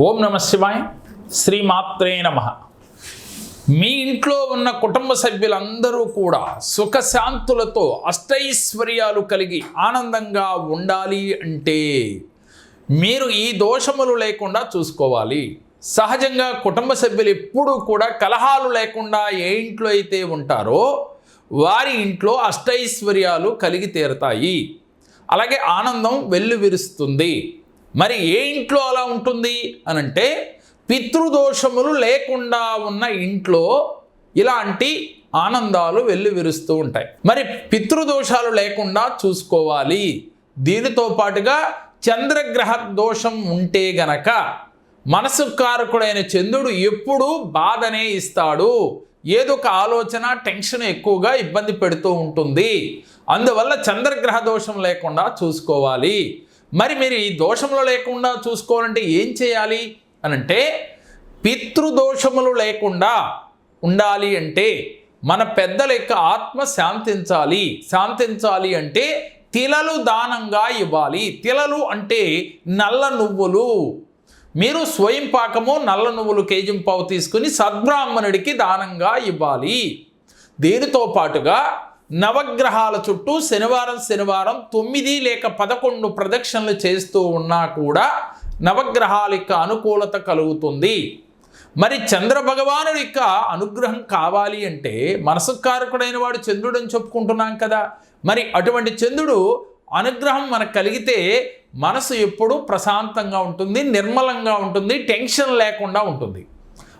ఓం నమ శివాయ శ్రీమాత్రే నమ. మీ ఇంట్లో ఉన్న కుటుంబ సభ్యులందరూ కూడా సుఖశాంతులతో అష్టైశ్వర్యాలు కలిగి ఆనందంగా ఉండాలి అంటే మీరు ఈ దోషములు లేకుండా చూసుకోవాలి. సహజంగా కుటుంబ సభ్యులు ఎప్పుడూ కూడా కలహాలు లేకుండా ఏ ఇంట్లో అయితే ఉంటారో వారి ఇంట్లో అష్టైశ్వర్యాలు కలిగి తీరతాయి. అలాగే ఆనందం వెల్లువిరుస్తుంది. మరి ఏ ఇంట్లో అలా ఉంటుంది అనంటే పితృదోషములు లేకుండా ఉన్న ఇంట్లో ఇలాంటి ఆనందాలు వెల్లువిరుస్తూ ఉంటాయి. మరి పితృదోషాలు లేకుండా చూసుకోవాలి. దీనితో పాటుగా చంద్రగ్రహ దోషం ఉంటే గనక మనసు కారకుడైన చంద్రుడు ఎప్పుడూ బాధనే ఇస్తాడు. ఏదో ఒక ఆలోచన టెన్షన్ ఎక్కువగా ఇబ్బంది పెడుతూ ఉంటుంది. అందువల్ల చంద్రగ్రహ దోషం లేకుండా చూసుకోవాలి. మరి మీరు ఈ దోషములు లేకుండా చూసుకోవాలంటే ఏం చేయాలి అని అంటే పితృదోషములు లేకుండా ఉండాలి అంటే మన పెద్దల యొక్క ఆత్మ శాంతించాలి. శాంతించాలి అంటే తిలలు దానంగా ఇవ్వాలి. తిలలు అంటే నల్ల నువ్వులు. మీరు స్వయం పాకము నల్ల నువ్వులు కేజీ పావు తీసుకుని సద్బ్రాహ్మణుడికి దానంగా ఇవ్వాలి. దీనితో పాటుగా నవగ్రహాల చుట్టూ శనివారం శనివారం తొమ్మిది లేక పదకొండు ప్రదక్షిణలు చేస్తూ ఉన్నా కూడా నవగ్రహాల యొక్క అనుకూలత కలుగుతుంది. మరి చంద్ర భగవానుడి యొక్క అనుగ్రహం కావాలి అంటే మనసు కారకుడైన వాడు చంద్రుడు అని చెప్పుకుంటున్నాం కదా. మరి అటువంటి చంద్రుడు అనుగ్రహం మనకు కలిగితే మనసు ఎప్పుడూ ప్రశాంతంగా ఉంటుంది నిర్మలంగా ఉంటుంది టెన్షన్ లేకుండా ఉంటుంది.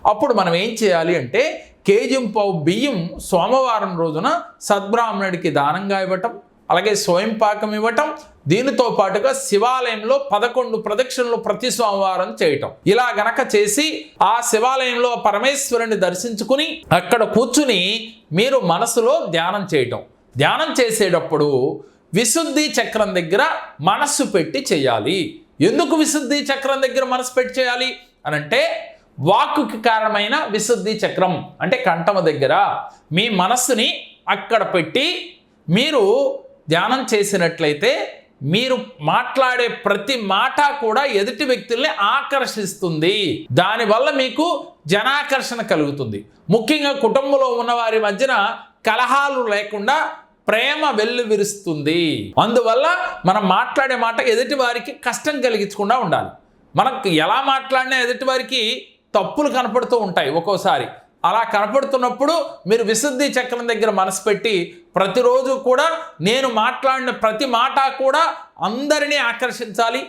అప్పుడు మనం ఏం చేయాలి అంటే కేజీ పావు బియ్యం సోమవారం రోజున సద్బ్రాహ్మణుడికి దానంగా ఇవ్వటం అలాగే స్వయం పాకం ఇవ్వటం దీనితో పాటుగా శివాలయంలో పదకొండు ప్రదక్షిణలు ప్రతి సోమవారం చేయటం. ఇలా గనక చేసి ఆ శివాలయంలో పరమేశ్వరుని దర్శించుకుని అక్కడ కూర్చుని మీరు మనసులో ధ్యానం చేయటం. ధ్యానం చేసేటప్పుడు విశుద్ధి చక్రం దగ్గర మనస్సు పెట్టి చేయాలి. ఎందుకు విశుద్ధి చక్రం దగ్గర మనసు పెట్టి చేయాలి? అనంటే వాక్కుకి కారణమైన విశుద్ధి చక్రం. అంటే కంఠమ దగ్గర మీ మనస్సుని అక్కడ పెట్టి మీరు ధ్యానం చేసినట్లయితే మీరు మాట్లాడే ప్రతి మాట కూడా ఎదుటి వ్యక్తుల్ని ఆకర్షిస్తుంది. దానివల్ల మీకు జనాకర్షణ కలుగుతుంది. ముఖ్యంగా కుటుంబంలో ఉన్న వారి మధ్యన కలహాలు లేకుండా ప్రేమ వెల్లువిరుస్తుంది. అందువల్ల మనం మాట్లాడే మాట ఎదుటి వారికి కష్టం కలిగించకుండా ఉండాలి. మనకు ఎలా మాట్లాడినా ఎదుటి వారికి తప్పులు కనపడుతూ ఉంటాయి ఒక్కోసారి. అలా కనపడుతున్నప్పుడు మీరు విశుద్ధి చక్రం దగ్గర మనసు పెట్టి ప్రతిరోజు కూడా నేను మాట్లాడిన ప్రతి మాట కూడా అందరినీ ఆకర్షించాలి.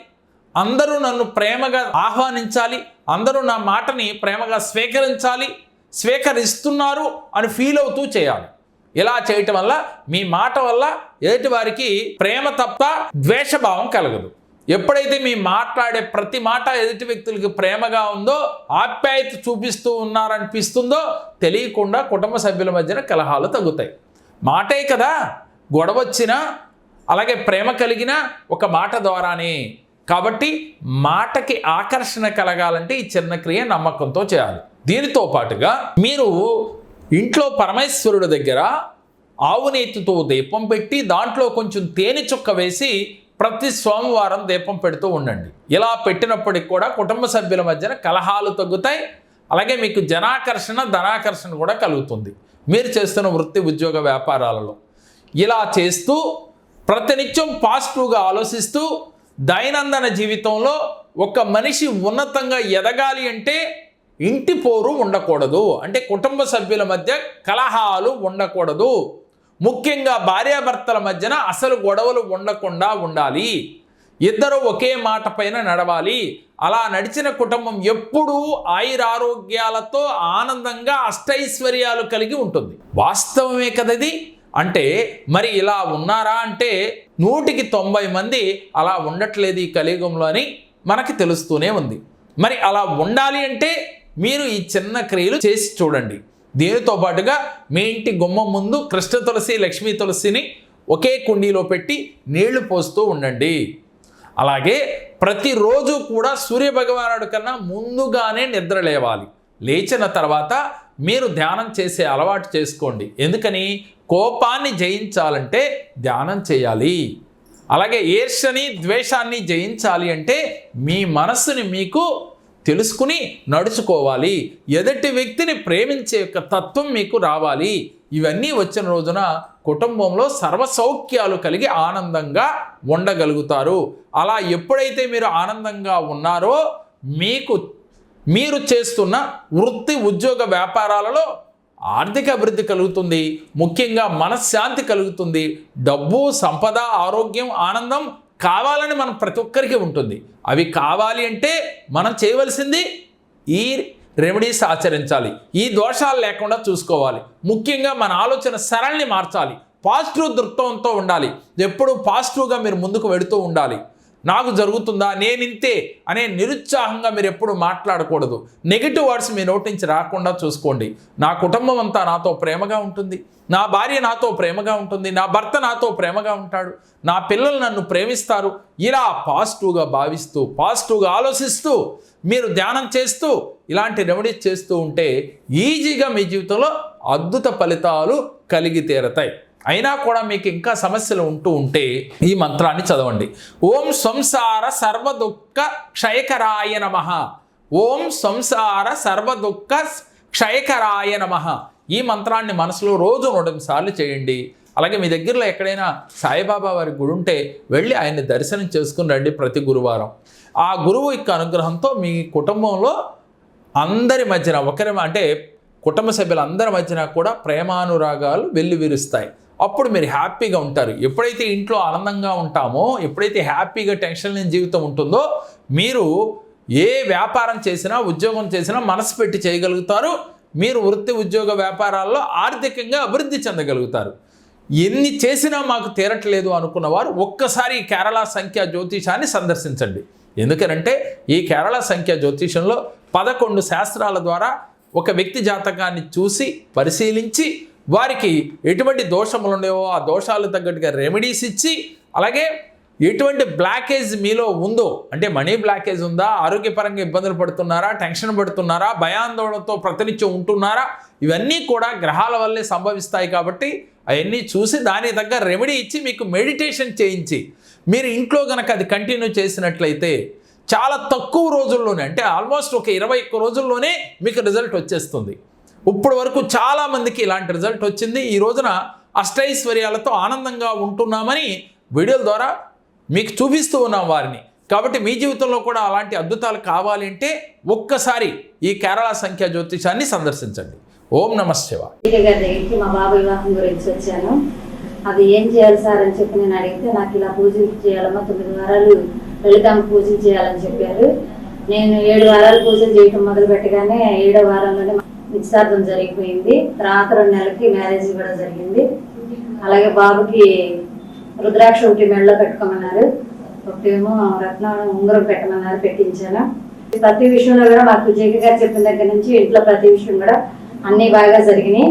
అందరూ నన్ను ప్రేమగా ఆహ్వానించాలి. అందరూ నా మాటని ప్రేమగా స్వీకరించాలి. స్వీకరిస్తున్నారు అని ఫీల్ అవుతూ చేయాలి. ఇలా చేయటం వల్ల మీ మాట వల్ల ఎదుటి వారికి ప్రేమ తప్ప ద్వేషభావం కలగదు. ఎప్పుడైతే మీ మాట్లాడే ప్రతి మాట ఎదుటి వ్యక్తులకి ప్రేమగా ఉందో ఆప్యాయత చూపిస్తూ ఉన్నారనిపిస్తుందో తెలియకుండా కుటుంబ సభ్యుల మధ్యన కలహాలు తగ్గుతాయి. మాటే కదా గొడవ వచ్చినా అలాగే ప్రేమ కలిగిన ఒక మాట ద్వారానే. కాబట్టి మాటకి ఆకర్షణ కలగాలంటే ఈ చిన్న క్రియ నమ్మకంతో చేయాలి. దీనితో పాటుగా మీరు ఇంట్లో పరమేశ్వరుడి దగ్గర ఆవు నేతితో దీపం పెట్టి దాంట్లో కొంచెం తేనె చుక్క వేసి ప్రతి సోమవారం దీపం పెడుతూ ఉండండి. ఇలా పెట్టినప్పటికి కూడా కుటుంబ సభ్యుల మధ్యన కలహాలు తగ్గుతాయి. అలాగే మీకు జనాకర్షణ ధనాకర్షణ కూడా కలుగుతుంది. మీరు చేస్తున్న వృత్తి ఉద్యోగ వ్యాపారాలలో. ఇలా చేస్తూ ప్రతినిత్యం పాజిటివ్గా ఆలోచిస్తూ దైనందిన జీవితంలో ఒక మనిషి ఉన్నతంగా ఎదగాలి అంటే ఇంటి పోరు ఉండకూడదు. అంటే కుటుంబ సభ్యుల మధ్య కలహాలు ఉండకూడదు. ముఖ్యంగా భార్యాభర్తల మధ్యన అసలు గొడవలు ఉండకుండా ఉండాలి. ఇద్దరు ఒకే మాట పైన నడవాలి. అలా నడిచిన కుటుంబం ఎప్పుడూ ఆయురారోగ్యాలతో ఆనందంగా అష్టైశ్వర్యాలు కలిగి ఉంటుంది. వాస్తవమే కదది? అంటే మరి ఇలా ఉన్నారా అంటే నూటికి తొంభై మంది అలా ఉండట్లేదు ఈ కలియుగంలో అని మనకి తెలుస్తూనే ఉంది. మరి అలా ఉండాలి అంటే మీరు ఈ చిన్న క్రియలు చేసి చూడండి. దీనితో పాటుగా మీ ఇంటి గుమ్మం ముందు కృష్ణ తులసి లక్ష్మీ తులసిని ఒకే కుండీలో పెట్టి నీళ్ళు పోస్తూ ఉండండి. అలాగే ప్రతిరోజు కూడా సూర్య భగవానుడి కన్నా ముందుగానే నిద్ర లేవాలి. లేచిన తర్వాత మీరు ధ్యానం చేసే అలవాటు చేసుకోండి. ఎందుకని? కోపాన్ని జయించాలంటే ధ్యానం చేయాలి. అలాగే ఈర్షని ద్వేషాన్ని జయించాలి అంటే మీ మనస్సుని మీకు తెలుసుకుని నడుచుకోవాలి. ఎదుటి వ్యక్తిని ప్రేమించే యొక్క తత్వం మీకు రావాలి. ఇవన్నీ వచ్చిన రోజున కుటుంబంలో సర్వ సౌఖ్యాలు కలిగి ఆనందంగా ఉండగలుగుతారు. అలా ఎప్పుడైతే మీరు ఆనందంగా ఉన్నారో మీకు మీరు చేస్తున్న వృత్తి ఉద్యోగ వ్యాపారాలలో ఆర్థిక అభివృద్ధి కలుగుతుంది. ముఖ్యంగా మనశ్శాంతి కలుగుతుంది. డబ్బు సంపద ఆరోగ్యం ఆనందం కావాలని మనం ప్రతి ఒక్కరికి ఉంటుంది. అవి కావాలి అంటే మనం చేయవలసింది ఈ రెమెడీస్ ఆచరించాలి. ఈ దోషాలు లేకుండా చూసుకోవాలి. ముఖ్యంగా మన ఆలోచన సరళిని మార్చాలి. పాజిటివ్ దృక్పథంతో ఉండాలి. ఎప్పుడు పాజిటివ్గా మీరు ముందుకు వెడుతూ ఉండాలి. నాకు జరుగుతుందా? నేనింతే అనే నిరుత్సాహంగా మీరు ఎప్పుడు మాట్లాడకూడదు. నెగిటివ్ వర్డ్స్ మీ నోటి నుంచి రాకుండా చూసుకోండి. నా కుటుంబం అంతా నాతో ప్రేమగా ఉంటుంది. నా భార్య నాతో ప్రేమగా ఉంటుంది. నా భర్త నాతో ప్రేమగా ఉంటాడు. నా పిల్లలు నన్ను ప్రేమిస్తారు. ఇలా పాజిటివ్గా భావిస్తూ పాజిటివ్గా ఆలోచిస్తూ మీరు ధ్యానం చేస్తూ ఇలాంటి రెమెడీస్ చేస్తూ ఉంటే ఈజీగా మీ జీవితంలో అద్భుత ఫలితాలు కలిగి తీరతాయి. అయినా కూడా మీకు ఇంకా సమస్యలు ఉంటూ ఉంటే ఈ మంత్రాన్ని చదవండి. ఓం సంసార సర్వదుఃఖ క్షయకరాయ నమ. ఓం సంసార సర్వదుఃఖ క్షయకరాయ నమ. ఈ మంత్రాన్ని మనసులో రోజు రెండు సార్లు చేయండి. అలాగే మీ దగ్గరలో ఎక్కడైనా సాయిబాబా వారి గుడి ఉంటే వెళ్ళి ఆయన్ని దర్శనం చేసుకుని రండి ప్రతి గురువారం. ఆ గురువు యొక్క అనుగ్రహంతో మీ కుటుంబంలో అందరి మధ్యన ఒకరి అంటే కుటుంబ సభ్యులందరి మధ్యన కూడా ప్రేమానురాగాలు వెల్లివిరుస్తాయి. అప్పుడు మీరు హ్యాపీగా ఉంటారు. ఎప్పుడైతే ఇంట్లో ఆనందంగా ఉంటామో ఎప్పుడైతే హ్యాపీగా టెన్షన్ లేని జీవితం ఉంటుందో మీరు ఏ వ్యాపారం చేసినా ఉద్యోగం చేసినా మనసు పెట్టి చేయగలుగుతారు. మీరు వృత్తి ఉద్యోగ వ్యాపారాల్లో ఆర్థికంగా అభివృద్ధి చెందగలుగుతారు. ఎన్ని చేసినా మాకు తీరట్లేదు అనుకున్న వారు ఒక్కసారి కేరళ సంఖ్య జ్యోతిషాన్ని సందర్శించండి. ఎందుకనంటే ఈ కేరళ సంఖ్య జ్యోతిషంలో పదకొండు శాస్త్రాల ద్వారా ఒక వ్యక్తి జాతకాన్ని చూసి పరిశీలించి వారికి ఎటువంటి దోషములు ఉండేవో ఆ దోషాలు తగ్గట్టుగా రెమెడీస్ ఇచ్చి అలాగే ఎటువంటి బ్లాకేజ్ మీలో ఉందో అంటే మనీ బ్లాకేజ్ ఉందా ఆరోగ్యపరంగా ఇబ్బందులు పడుతున్నారా టెన్షన్ పడుతున్నారా భయాందోళనతో ప్రతినిత్యం ఉంటున్నారా ఇవన్నీ కూడా గ్రహాల వల్లే సంభవిస్తాయి కాబట్టి అవన్నీ చూసి దాని తగ్గ రెమెడీ ఇచ్చి మీకు మెడిటేషన్ చేయించి మీరు ఇంట్లో కనుక అది కంటిన్యూ చేసినట్లయితే చాలా తక్కువ రోజుల్లోనే అంటే ఆల్మోస్ట్ ఒక ఇరవై ఒక్క రోజుల్లోనే మీకు రిజల్ట్ వచ్చేస్తుంది. ఇప్పుడు వరకు చాలామందికి ఇలాంటి రిజల్ట్ వచ్చింది. ఈ రోజున అష్టైశ్వర్యాలతో ఆనందంగా ఉంటున్నామని వీడియోల ద్వారా మీకు చూపిస్తూ ఉన్నాం వారిని. కాబట్టి మీ జీవితంలో కూడా అలాంటి అద్భుతాలు కావాలి అంటే ఒక్కసారి ఈ కేరళ సంఖ్య జ్యోతిషాన్ని సందర్శించండి. ఓం నమ శివ దగ్గరికి మా బాబు వివాహం గురించి వచ్చాను. అది ఏం చేయాలి సార్ అని చెప్పి నేను అడిగితే నాకు ఇలా పూజలు చేయాలమ్మా తొమ్మిది వారాలు లలితాంబ పూజలు చేయాలని చెప్పారు. నేను ఏడు వారాలు పూజలు చేయటం మొదలు పెట్టగానే ఏడో వారంలోనే నిశ్చార్థం జరిగిపోయింది. తర్వాత రెండు నెలలకి మ్యారేజ్ కూడా జరిగింది. అలాగే బాబుకి రుద్రాక్ష ఒకటి మెడలో పెట్టుకోమన్నారు. ఒకటేమో రత్నం ఉంగరం పెట్టమన్నారు పెట్టించాను. ప్రతి విషయంలో కూడా మాకు జగన్ గారు చెప్పిన దగ్గర నుంచి ఇంట్లో ప్రతి విషయం కూడా అన్నీ బాగా జరిగినాయి.